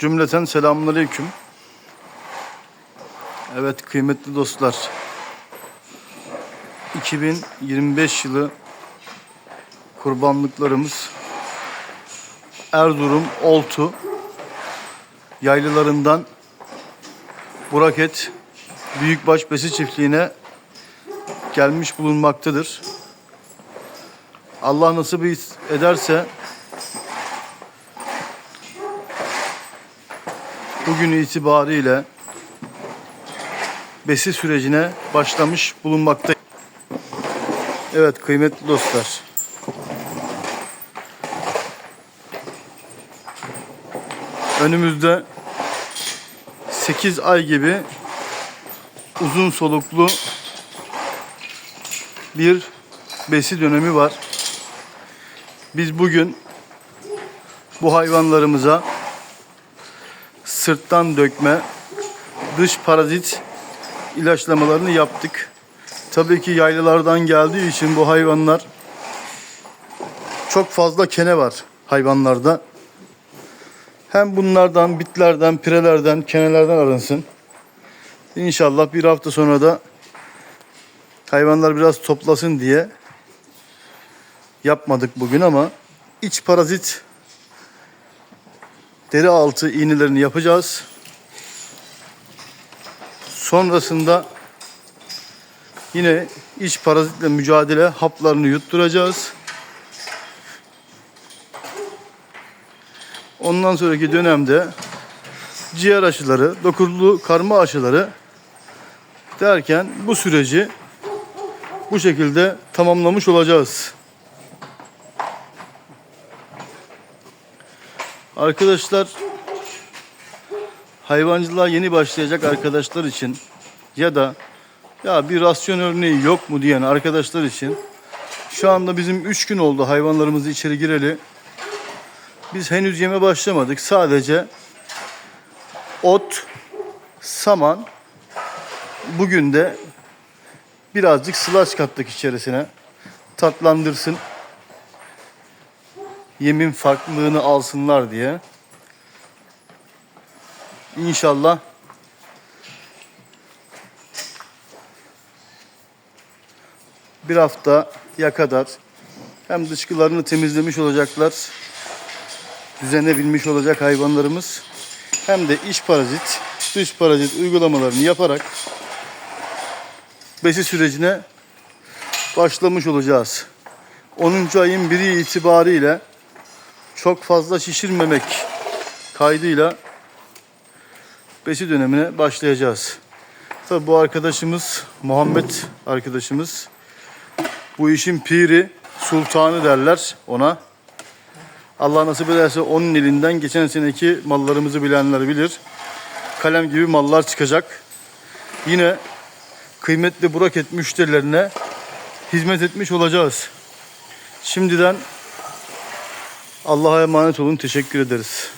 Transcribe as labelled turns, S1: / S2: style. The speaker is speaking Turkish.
S1: Cümleten selamünaleyküm. Evet kıymetli dostlar. 2025 yılı kurbanlıklarımız Erzurum Oltu yaylılarından Buraket Büyükbaş Besi Çiftliği'ne gelmiş bulunmaktadır. Allah nasip ederse bugün itibariyle besi sürecine başlamış bulunmakta. Evet kıymetli dostlar. Önümüzde 8 ay gibi uzun soluklu bir besi dönemi var. Biz bugün bu hayvanlarımıza sırttan dökme, dış parazit ilaçlamalarını yaptık. Tabii ki yaylalardan geldiği için bu hayvanlar çok fazla kene var hayvanlarda. Hem bunlardan, bitlerden, pirelerden, kenelerden arınsın. İnşallah bir hafta sonra da hayvanlar biraz toplasın diye yapmadık bugün ama iç parazit deri altı iğnelerini yapacağız. Sonrasında yine iç parazitle mücadele haplarını yutturacağız. Ondan sonraki dönemde ciğer aşıları, dokurlu karma aşıları derken bu süreci bu şekilde tamamlamış olacağız. Arkadaşlar hayvancılığa yeni başlayacak arkadaşlar için ya da ya bir rasyon örneği yok mu diyen arkadaşlar için şu anda bizim 3 gün oldu hayvanlarımızı içeri gireli. Biz henüz yeme başlamadık. Sadece ot, saman, bugün de birazcık sılaç kattık içerisine. Tatlandırsın. Yemin farklılığını alsınlar diye. İnşallah bir haftaya kadar hem dışkılarını temizlemiş olacaklar, düzene binmiş olacak hayvanlarımız hem de iç parazit, dış parazit uygulamalarını yaparak besi sürecine başlamış olacağız. 10. ayın biri itibariyle çok fazla şişirmemek kaydıyla besi dönemine başlayacağız. Tabi bu arkadaşımız Muhammed arkadaşımız bu işin piri, sultanı derler ona. Allah nasip ederse onun elinden geçen seneki mallarımızı bilenler bilir. Kalem gibi mallar çıkacak. Yine kıymetli Buraket müşterilerine hizmet etmiş olacağız. Şimdiden Allah'a emanet olun. Teşekkür ederiz.